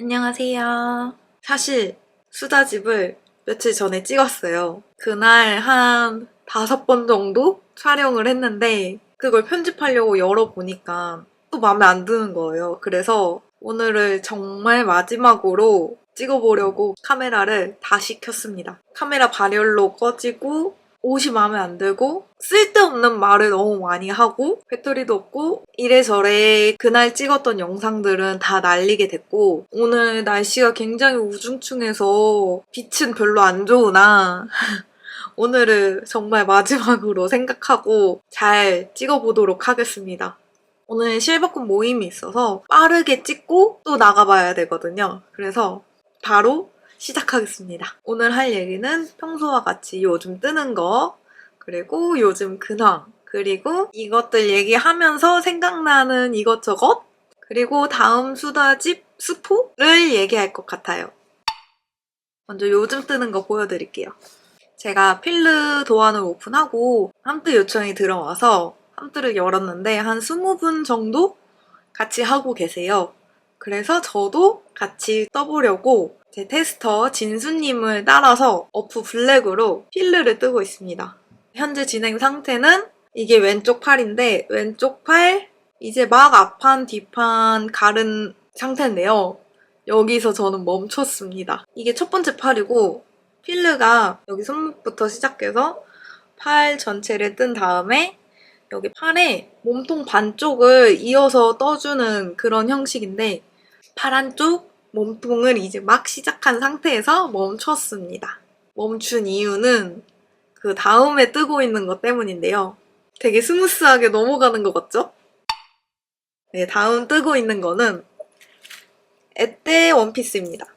안녕하세요. 사실 수다집을 며칠 전에 찍었어요. 그날 한 다섯 번 정도 촬영을 했는데 그걸 편집하려고 열어보니까 또 마음에 안 드는 거예요. 그래서 오늘을 정말 마지막으로 찍어보려고 카메라를 다시 켰습니다. 카메라 발열로 꺼지고 옷이 마음에 안 들고 쓸데없는 말을 너무 많이 하고 배터리도 없고 이래저래 그날 찍었던 영상들은 다 날리게 됐고 오늘 날씨가 굉장히 우중충해서 빛은 별로 안 좋으나 오늘을 정말 마지막으로 생각하고 잘 찍어보도록 하겠습니다. 오늘 실버콘 모임이 있어서 빠르게 찍고 또 나가봐야 되거든요. 그래서 바로 시작하겠습니다. 오늘 할 얘기는 평소와 같이 요즘 뜨는 거, 그리고 요즘 근황, 그리고 이것들 얘기하면서 생각나는 이것저것, 그리고 다음 수다집 스포를 얘기할 것 같아요. 먼저 요즘 뜨는 거 보여드릴게요. 제가 필르 도안을 오픈하고 함트 요청이 들어와서 함트를 열었는데 한 20분 정도 같이 하고 계세요. 그래서 저도 같이 떠보려고 제 테스터 진수님을 따라서 어프 블랙으로 필르를 뜨고 있습니다. 현재 진행 상태는 이게 왼쪽 팔인데 왼쪽 팔 이제 막 앞판 뒷판 가른 상태인데요. 여기서 저는 멈췄습니다. 이게 첫 번째 팔이고 필르가 여기 손목부터 시작해서 팔 전체를 뜬 다음에 여기 팔에 몸통 반쪽을 이어서 떠주는 그런 형식인데 팔 한쪽 몸통을 이제 막 시작한 상태에서 멈췄습니다. 멈춘 이유는 그 다음에 뜨고 있는 것 때문인데요. 되게 스무스하게 넘어가는 것 같죠? 네, 다음 뜨고 있는 거는 에떼 원피스입니다.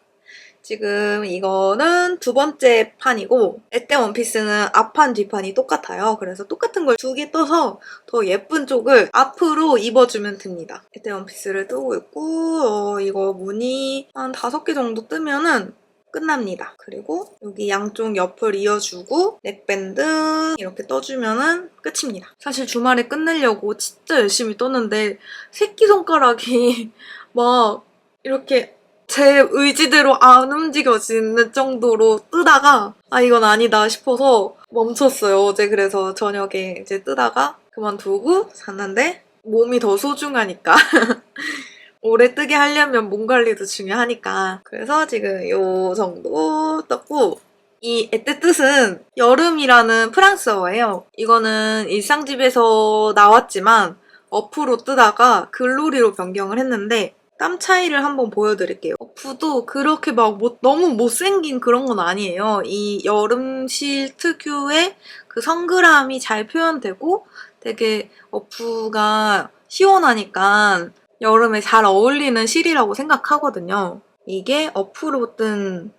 지금 이거는 두 번째 판이고 에떼 원피스는 앞판 뒷판이 똑같아요. 그래서 똑같은 걸 두 개 떠서 더 예쁜 쪽을 앞으로 입어주면 됩니다. 에떼 원피스를 뜨고 있고 어, 이거 무늬 한 다섯 개 정도 뜨면은 끝납니다. 그리고 여기 양쪽 옆을 이어주고 넥밴드 이렇게 떠주면은 끝입니다. 사실 주말에 끝내려고 진짜 열심히 떴는데 새끼손가락이 막 이렇게 제 의지대로 안 움직여지는 정도로 뜨다가 아 이건 아니다 싶어서 멈췄어요. 어제 그래서 저녁에 이제 뜨다가 그만두고 샀는데 몸이 더 소중하니까 오래 뜨게 하려면 몸 관리도 중요하니까 그래서 지금 요 정도 떴고 이 에떼 뜻은 여름이라는 프랑스어예요. 이거는 일상집에서 나왔지만 어프로 뜨다가 글로리로 변경을 했는데 땀 차이를 한번 보여드릴게요. 어프도 그렇게 막 못- 너무 못생긴 그런 건 아니에요. 이 여름실 특유의 그 성그람이 잘 표현되고 되게 어프가 시원하니까 여름에 잘 어울리는 실이라고 생각하거든요. 이게 어프로 뜬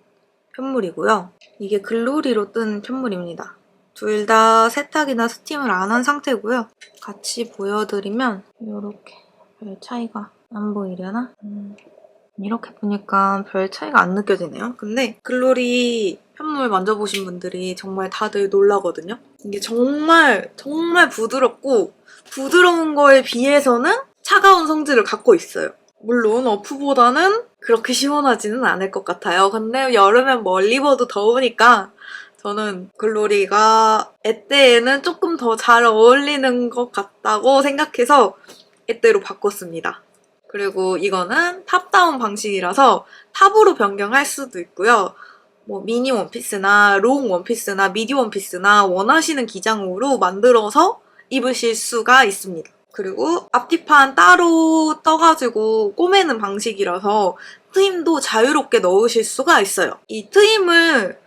편물이고요. 이게 글로리로 뜬 편물입니다. 둘 다 세탁이나 스팀을 안 한 상태고요. 같이 보여드리면 이렇게 별 차이가 안 보이려나? 음, 이렇게 보니까 별 차이가 안 느껴지네요. 근데 글로리 편물 만져보신 분들이 정말 다들 놀라거든요. 이게 정말 정말 부드럽고 부드러운 거에 비해서는 차가운 성질을 갖고 있어요. 물론 어프보다는 그렇게 시원하지는 않을 것 같아요. 근데 여름엔 멀리 입어도 더우니까 저는 글로리가 에떼에는 조금 더 잘 어울리는 것 같다고 생각해서 에떼로 바꿨습니다. 그리고 이거는 탑다운 방식이라서 탑으로 변경할 수도 있고요. 뭐 미니 원피스나 롱 원피스나 미디 원피스나 원하시는 기장으로 만들어서 입으실 수가 있습니다. 그리고 앞뒤판 따로 떠가지고 꼬매는 방식이라서 트임도 자유롭게 넣으실 수가 있어요. 이 트임을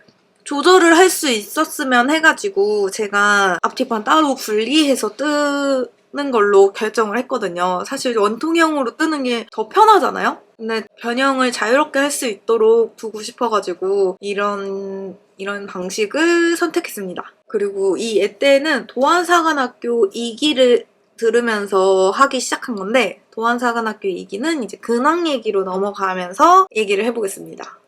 조절을 할 수 있었으면 해가지고 제가 앞뒤판 따로 분리해서 뜨 는 걸로 결정을 했거든요. 사실 원통형으로 뜨는 게 더 편하잖아요? 근데 변형을 자유롭게 할 수 있도록 두고 싶어가지고 이런 이런 방식을 선택했습니다. 그리고 이 에떼는 도안사관학교 2기를 들으면서 하기 시작한 건데 도안사관학교 2기는 이제 근황 얘기로 넘어가면서 얘기를 해보겠습니다.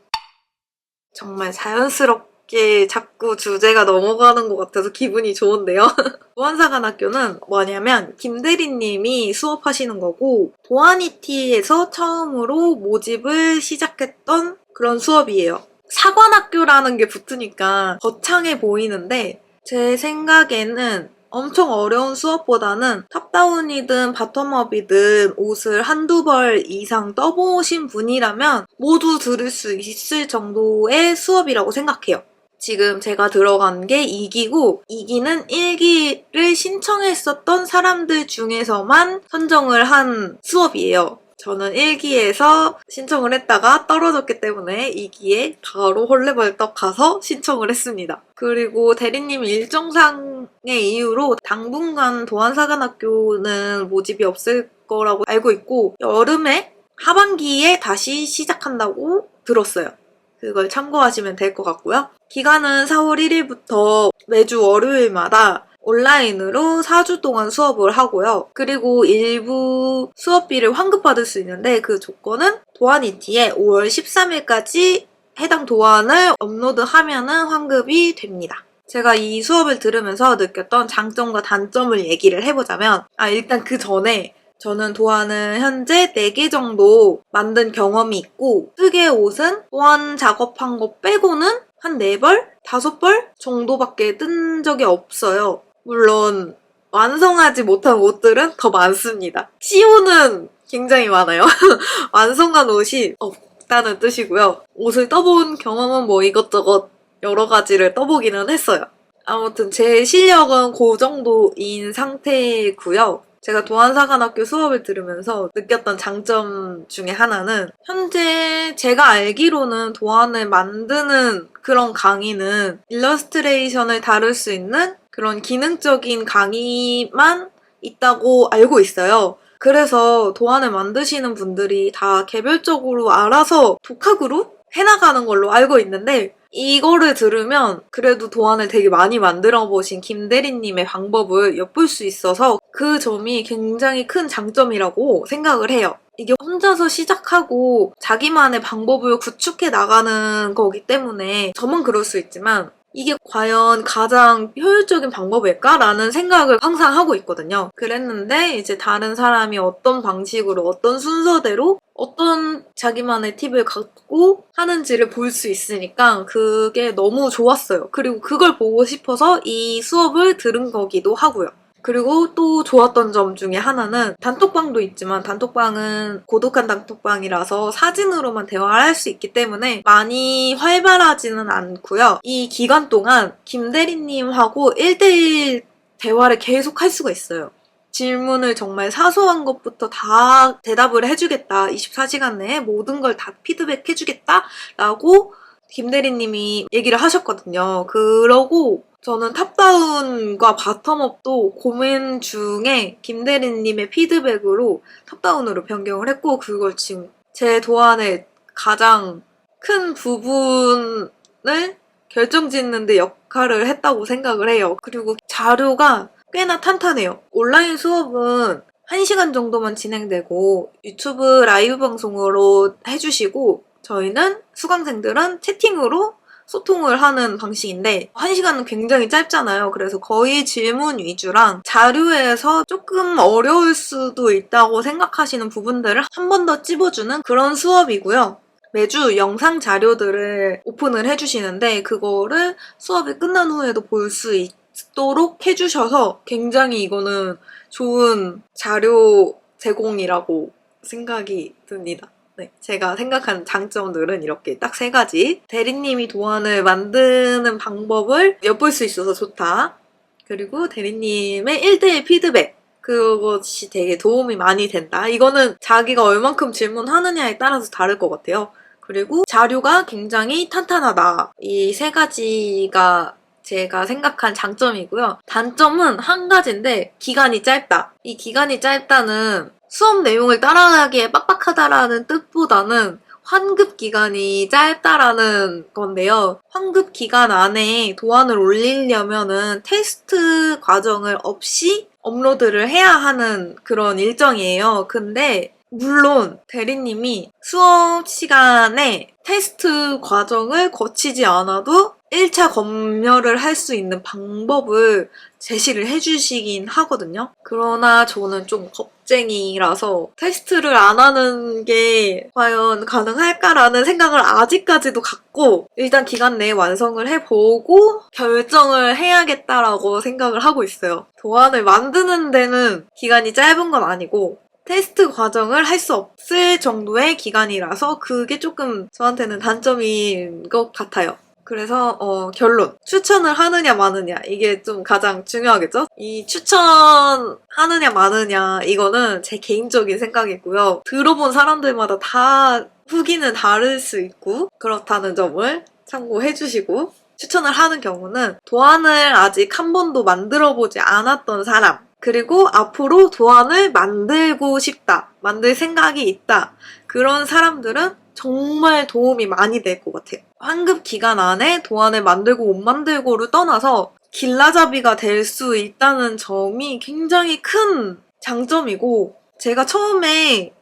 정말 자연스럽게 자연스럽게 자꾸 주제가 넘어가는 것 같아서 기분이 좋은데요. 도안사관학교는 뭐냐면 김대리님이 수업하시는 거고 도안이티에서 처음으로 모집을 시작했던 그런 수업이에요. 사관학교라는 게 붙으니까 거창해 보이는데 제 생각에는 엄청 어려운 수업보다는 탑다운이든 바텀업이든 옷을 한두 벌 이상 떠보신 분이라면 모두 들을 수 있을 정도의 수업이라고 생각해요. 지금 제가 들어간 게 2기고 2기는 1기를 신청했었던 사람들 중에서만 선정을 한 수업이에요. 저는 1기에서 신청을 했다가 떨어졌기 때문에 2기에 바로 헐레벌떡 가서 신청을 했습니다. 그리고 대리님 일정상의 이유로 당분간 도안사관학교는 모집이 없을 거라고 알고 있고 여름에 하반기에 다시 시작한다고 들었어요. 그걸 참고하시면 될 것 같고요. 기간은 4월 1일부터 매주 월요일마다 온라인으로 4주 동안 수업을 하고요. 그리고 일부 수업비를 환급받을 수 있는데 그 조건은 도안이티에 5월 13일까지 해당 도안을 업로드하면은 환급이 됩니다. 제가 이 수업을 들으면서 느꼈던 장점과 단점을 얘기를 해보자면 아 일단 그 전에 저는 도안을 현재 4개 정도 만든 경험이 있고 쓰개 옷은 도안 작업한 거 빼고는 한 4벌? 5벌 정도밖에 뜬 적이 없어요. 물론 완성하지 못한 옷들은 더 많습니다. CO는 굉장히 많아요. 완성한 옷이 없다는 뜻이고요. 옷을 떠본 경험은 뭐 이것저것 여러 가지를 떠보기는 했어요. 아무튼 제 실력은 그 정도인 상태고요. 제가 도안사관학교 수업을 들으면서 느꼈던 장점 중에 하나는 현재 제가 알기로는 도안을 만드는 그런 강의는 일러스트레이션을 다룰 수 있는 그런 기능적인 강의만 있다고 알고 있어요. 그래서 도안을 만드시는 분들이 다 개별적으로 알아서 독학으로 해나가는 걸로 알고 있는데 이거를 들으면 그래도 도안을 되게 많이 만들어 보신 김 대리님의 방법을 엿볼 수 있어서 그 점이 굉장히 큰 장점이라고 생각을 해요. 이게 혼자서 시작하고 자기만의 방법을 구축해 나가는 거기 때문에 저만 그럴 수 있지만 이게 과연 가장 효율적인 방법일까라는 생각을 항상 하고 있거든요. 그랬는데 이제 다른 사람이 어떤 방식으로 어떤 순서대로 어떤 자기만의 팁을 갖고 하는지를 볼 수 있으니까 그게 너무 좋았어요. 그리고 그걸 보고 싶어서 이 수업을 들은 거기도 하고요. 그리고 또 좋았던 점 중에 하나는 단톡방도 있지만 단톡방은 고독한 단톡방이라서 사진으로만 대화를 할 수 있기 때문에 많이 활발하지는 않고요. 이 기간 동안 김대리님하고 1대1 대화를 계속 할 수가 있어요. 질문을 정말 사소한 것부터 다 대답을 해주겠다. 24시간 내에 모든 걸 다 피드백 해주겠다. 라고 김대리님이 얘기를 하셨거든요. 그러고 저는 탑다운과 바텀업도 고민 중에 김대리님의 피드백으로 탑다운으로 변경을 했고 그걸 지금 제 도안의 가장 큰 부분을 결정짓는데 역할을 했다고 생각을 해요. 그리고 자료가 꽤나 탄탄해요. 온라인 수업은 1시간 정도만 진행되고 유튜브 라이브 방송으로 해주시고 저희는 수강생들은 채팅으로 소통을 하는 방식인데 1시간은 굉장히 짧잖아요. 그래서 거의 질문 위주랑 자료에서 조금 어려울 수도 있다고 생각하시는 부분들을 한 번 더 찝어주는 그런 수업이고요. 매주 영상 자료들을 오픈을 해주시는데 그거를 수업이 끝난 후에도 볼 수 있도록 해주셔서 굉장히 이거는 좋은 자료 제공이라고 생각이 듭니다. 네, 제가 생각한 장점들은 이렇게 딱 세 가지. 대리님이 도안을 만드는 방법을 엿볼 수 있어서 좋다. 그리고 대리님의 1대1 피드백. 그것이 되게 도움이 많이 된다. 이거는 자기가 얼만큼 질문하느냐에 따라서 다를 것 같아요. 그리고 자료가 굉장히 탄탄하다. 이 세 가지가 제가 생각한 장점이고요. 단점은 한 가지인데 기간이 짧다. 이 기간이 짧다는 수업 내용을 따라가기에 빡빡하다라는 뜻보다는 환급 기간이 짧다라는 건데요. 환급 기간 안에 도안을 올리려면은 테스트 과정을 없이 업로드를 해야 하는 그런 일정이에요. 근데 물론 대리님이 수업 시간에 테스트 과정을 거치지 않아도 1차 검열을 할 수 있는 방법을 제시를 해주시긴 하거든요. 그러나 저는 좀 겁쟁이라서 테스트를 안 하는 게 과연 가능할까라는 생각을 아직까지도 갖고 일단 기간 내에 완성을 해보고 결정을 해야겠다라고 생각을 하고 있어요. 도안을 만드는 데는 기간이 짧은 건 아니고 테스트 과정을 할 수 없을 정도의 기간이라서 그게 조금 저한테는 단점인 것 같아요. 그래서 어, 결론 추천을 하느냐 마느냐 이게 좀 가장 중요하겠죠? 이 추천하느냐 마느냐 이거는 제 개인적인 생각이고요. 들어본 사람들마다 다 후기는 다를 수 있고 그렇다는 점을 참고해 주시고 추천을 하는 경우는 도안을 아직 한 번도 만들어 보지 않았던 사람 그리고 앞으로 도안을 만들고 싶다 만들 생각이 있다 그런 사람들은 정말 도움이 많이 될 것 같아요. 환급 기간 안에 도안을 만들고 못 만들고를 떠나서 길라잡이가 될 수 있다는 점이 굉장히 큰 장점이고 제가 처음에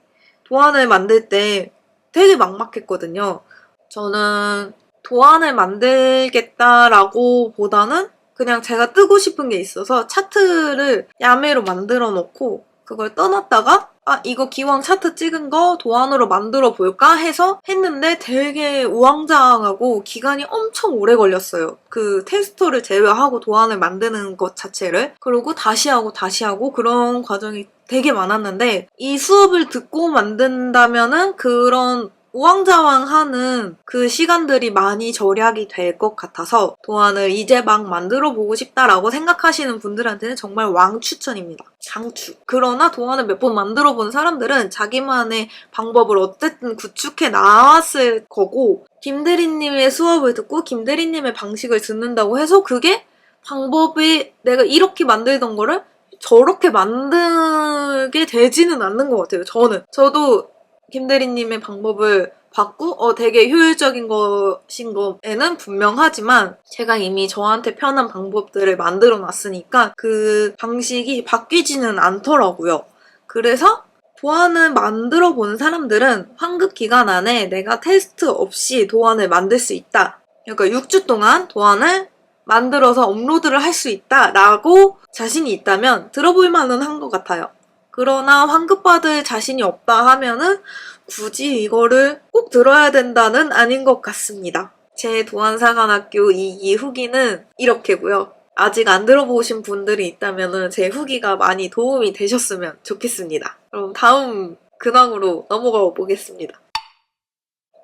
도안을 만들 때 되게 막막했거든요. 저는 도안을 만들겠다라고 보다는 그냥 제가 뜨고 싶은 게 있어서 차트를 야매로 만들어 놓고 그걸 떠났다가 아 이거 기왕 차트 찍은 거 도안으로 만들어 볼까 해서 했는데 되게 우왕좌왕하고 기간이 엄청 오래 걸렸어요. 그 테스터를 제외하고 도안을 만드는 것 자체를 그리고 다시 하고 다시 하고 그런 과정이 되게 많았는데 이 수업을 듣고 만든다면은 그런 우왕좌왕하는 그 시간들이 많이 절약이 될 것 같아서 도안을 이제 막 만들어 보고 싶다라고 생각하시는 분들한테는 정말 왕 추천입니다. 장추. 그러나 도안을 몇 번 만들어 본 사람들은 자기만의 방법을 어쨌든 구축해 나왔을 거고 김대리님의 수업을 듣고 김대리님의 방식을 듣는다고 해서 그게 방법이 내가 이렇게 만들던 거를 저렇게 만들게 되지는 않는 것 같아요. 저는. 저도 김대리님의 방법을 받고 어 되게 효율적인 것인 거에는 분명하지만 제가 이미 저한테 편한 방법들을 만들어 놨으니까 그 방식이 바뀌지는 않더라고요. 그래서 도안을 만들어 본 사람들은 환급 기간 안에 내가 테스트 없이 도안을 만들 수 있다. 그러니까 6주 동안 도안을 만들어서 업로드를 할 수 있다라고 자신이 있다면 들어볼 만은 한 것 같아요. 그러나 환급받을 자신이 없다 하면은 굳이 이거를 꼭 들어야 된다는 아닌 것 같습니다. 제 도안사관학교 2기 후기는 이렇게고요. 아직 안 들어보신 분들이 있다면은 제 후기가 많이 도움이 되셨으면 좋겠습니다. 그럼 다음 근황으로 넘어가 보겠습니다.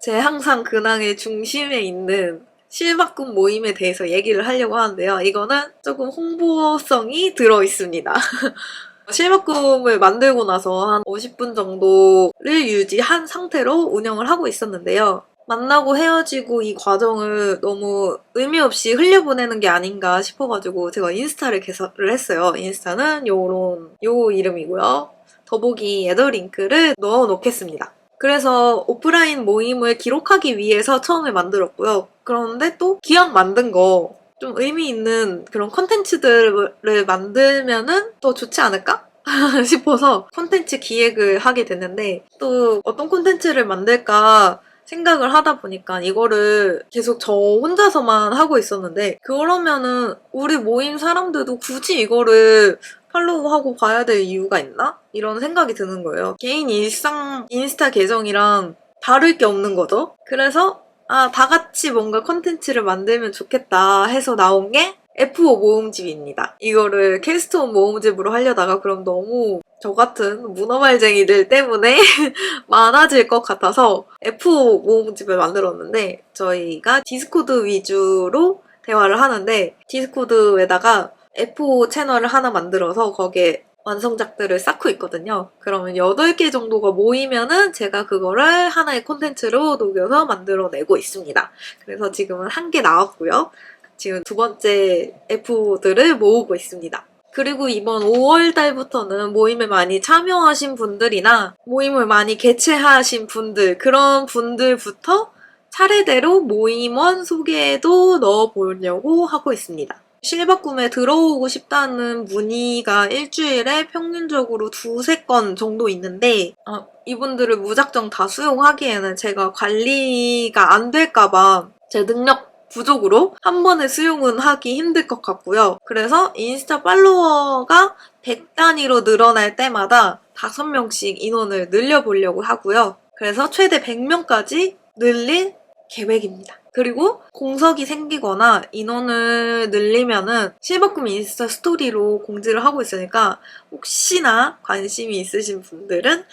제 항상 근황의 중심에 있는 실바꿈 모임에 대해서 얘기를 하려고 하는데요. 이거는 조금 홍보성이 들어 있습니다. 실바꿈을 만들고 나서 한 50분 정도를 유지한 상태로 운영을 하고 있었는데요. 만나고 헤어지고 이 과정을 너무 의미 없이 흘려보내는 게 아닌가 싶어가지고 제가 인스타를 개설을 했어요. 인스타는 요런 요 이름이고요. 더보기 애더 링크를 넣어 놓겠습니다. 그래서 오프라인 모임을 기록하기 위해서 처음에 만들었고요. 그런데 또 기왕 만든 거 좀 의미 있는 그런 컨텐츠들을 만들면은 더 좋지 않을까? 싶어서 콘텐츠 기획을 하게 됐는데 또 어떤 콘텐츠를 만들까 생각을 하다 보니까 이거를 계속 저 혼자서만 하고 있었는데 그러면은 우리 모임 사람들도 굳이 이거를 팔로우하고 봐야 될 이유가 있나? 이런 생각이 드는 거예요. 개인 일상 인스타 계정이랑 다를 게 없는 거죠. 그래서 아, 다 같이 뭔가 콘텐츠를 만들면 좋겠다 해서 나온 게 F5 모음집입니다. 이거를 캐스트온 모음집으로 하려다가 그럼 너무 저 같은 문어발쟁이들 때문에 많아질 것 같아서 F5 모음집을 만들었는데 저희가 디스코드 위주로 대화를 하는데 디스코드에다가 F5 채널을 하나 만들어서 거기에 완성작들을 쌓고 있거든요. 그러면 8개 정도가 모이면은 제가 그거를 하나의 콘텐츠로 녹여서 만들어내고 있습니다. 그래서 지금은 한 개 나왔고요. 지금 두 번째 F들을 모으고 있습니다. 그리고 이번 5월 달부터는 모임에 많이 참여하신 분들이나 모임을 많이 개최하신 분들, 그런 분들부터 차례대로 모임원 소개도 넣어보려고 하고 있습니다. 실바꿈에 들어오고 싶다는 문의가 일주일에 평균적으로 두세 건 정도 있는데 어, 이분들을 무작정 다 수용하기에는 제가 관리가 안 될까봐 제 능력 부족으로 한 번에 수용은 하기 힘들 것 같고요. 그래서 인스타 팔로워가 100 단위로 늘어날 때마다 5명씩 인원을 늘려보려고 하고요. 그래서 최대 100명까지 늘릴 계획입니다. 그리고 공석이 생기거나 인원을 늘리면은 실버금 인스타 스토리로 공지를 하고 있으니까 혹시나 관심이 있으신 분들은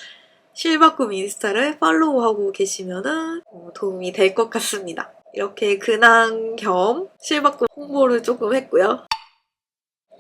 실버금 인스타를 팔로우하고 계시면은 어, 도움이 될 것 같습니다. 이렇게 근황 겸 실버금 홍보를 조금 했고요.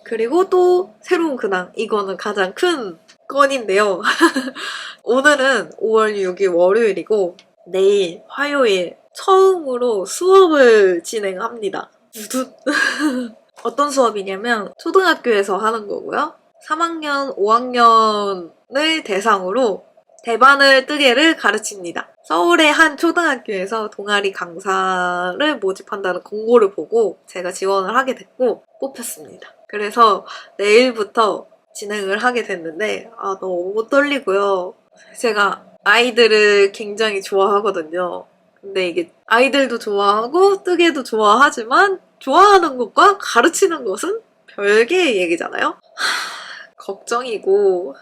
그리고 또 새로운 근황. 이거는 가장 큰 건인데요. 오늘은 5월 6일 월요일이고 내일 화요일 처음으로 수업을 진행합니다. 우두. 어떤 수업이냐면 초등학교에서 하는 거고요. 3학년, 5학년을 대상으로 대바늘 뜨개를 가르칩니다. 서울의 한 초등학교에서 동아리 강사를 모집한다는 공고를 보고 제가 지원을 하게 됐고 뽑혔습니다. 그래서 내일부터 진행을 하게 됐는데 아 너무 떨리고요. 제가 아이들을 굉장히 좋아하거든요. 근데 이게 아이들도 좋아하고 뜨개도 좋아하지만 좋아하는 것과 가르치는 것은 별개의 얘기잖아요. 하, 걱정이고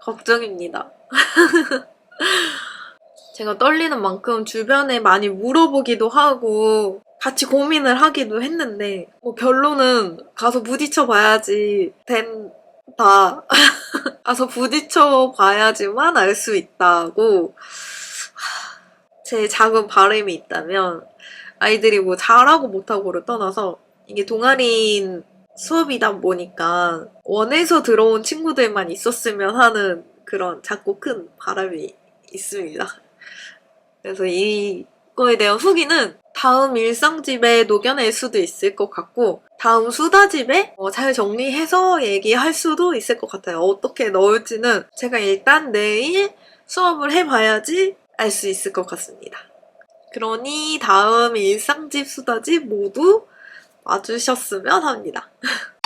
걱정입니다. 제가 떨리는 만큼 주변에 많이 물어보기도 하고 같이 고민을 하기도 했는데 뭐 결론은 가서 부딪혀 봐야지 된다. 가서 부딪혀 봐야지만 알 수 있다고 제 작은 바람이 있다면 아이들이 뭐 잘하고 못하고를 떠나서 이게 동아리인 수업이다 보니까 원에서 들어온 친구들만 있었으면 하는 그런 작고 큰 바람이 있습니다. 그래서 이거에 대한 후기는 다음 일상집에 녹여낼 수도 있을 것 같고 다음 수다집에 어, 잘 정리해서 얘기할 수도 있을 것 같아요. 어떻게 넣을지는 제가 일단 내일 수업을 해봐야지 알 수 있을 것 같습니다. 그러니 다음 일상집 수다집 모두 와주셨으면 합니다.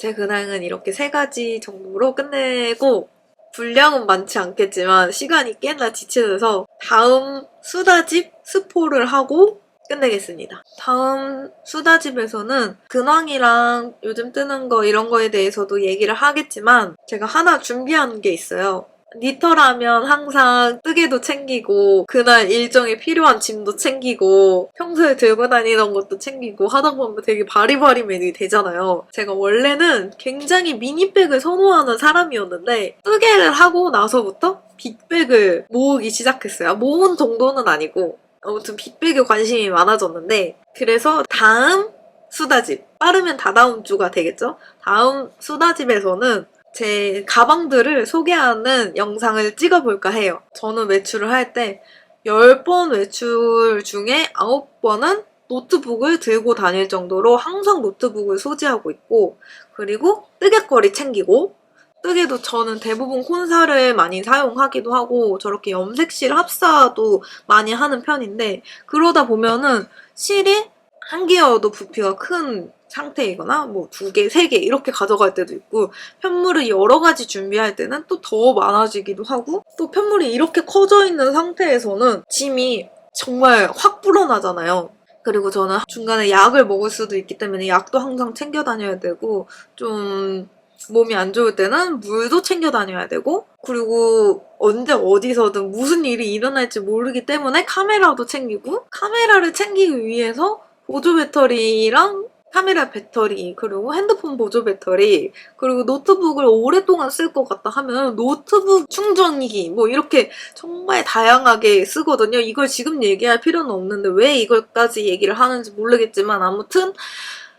제 근황은 이렇게 세 가지 정도로 끝내고 분량은 많지 않겠지만 시간이 꽤나 지체돼서 다음 수다집 스포를 하고 끝내겠습니다. 다음 수다집에서는 근황이랑 요즘 뜨는 거 이런 거에 대해서도 얘기를 하겠지만 제가 하나 준비한 게 있어요. 니터라면 항상 뜨개도 챙기고 그날 일정에 필요한 짐도 챙기고 평소에 들고 다니던 것도 챙기고 하다 보면 되게 바리바리맨이 되잖아요. 제가 원래는 굉장히 미니백을 선호하는 사람이었는데 뜨개를 하고 나서부터 빅백을 모으기 시작했어요. 모은 정도는 아니고 아무튼 빅백에 관심이 많아졌는데 그래서 다음 수다집 빠르면 다다음 주가 되겠죠? 다음 수다집에서는 제 가방들을 소개하는 영상을 찍어볼까 해요. 저는 외출을 할 때 10번 외출 중에 9번은 노트북을 들고 다닐 정도로 항상 노트북을 소지하고 있고 그리고 뜨개거리 챙기고 뜨개도 저는 대부분 콘사를 많이 사용하기도 하고 저렇게 염색실 합사도 많이 하는 편인데 그러다 보면은 실이 한 개여도 부피가 큰 상태이거나 뭐 두 개, 세 개 이렇게 가져갈 때도 있고 편물을 여러 가지 준비할 때는 또 더 많아지기도 하고 또 편물이 이렇게 커져 있는 상태에서는 짐이 정말 확 불어나잖아요. 그리고 저는 중간에 약을 먹을 수도 있기 때문에 약도 항상 챙겨 다녀야 되고 좀 몸이 안 좋을 때는 물도 챙겨 다녀야 되고 그리고 언제 어디서든 무슨 일이 일어날지 모르기 때문에 카메라도 챙기고 카메라를 챙기기 위해서 보조 배터리랑 카메라 배터리, 그리고 핸드폰 보조 배터리, 그리고 노트북을 오랫동안 쓸 것 같다 하면 노트북 충전기, 뭐 이렇게 정말 다양하게 쓰거든요. 이걸 지금 얘기할 필요는 없는데 왜 이걸까지 얘기를 하는지 모르겠지만 아무튼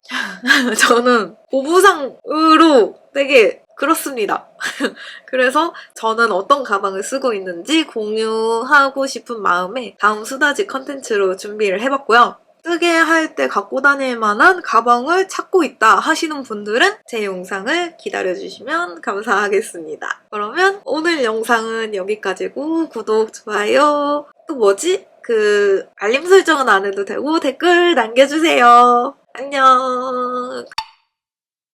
저는 보부상으로 되게 그렇습니다. 그래서 저는 어떤 가방을 쓰고 있는지 공유하고 싶은 마음에 다음 수다지 컨텐츠로 준비를 해봤고요. 뜨게 할 때 갖고 다닐 만한 가방을 찾고 있다 하시는 분들은 제 영상을 기다려주시면 감사하겠습니다. 그러면 오늘 영상은 여기까지고 구독, 좋아요, 또 뭐지? 그 알림 설정은 안 해도 되고 댓글 남겨주세요. 안녕.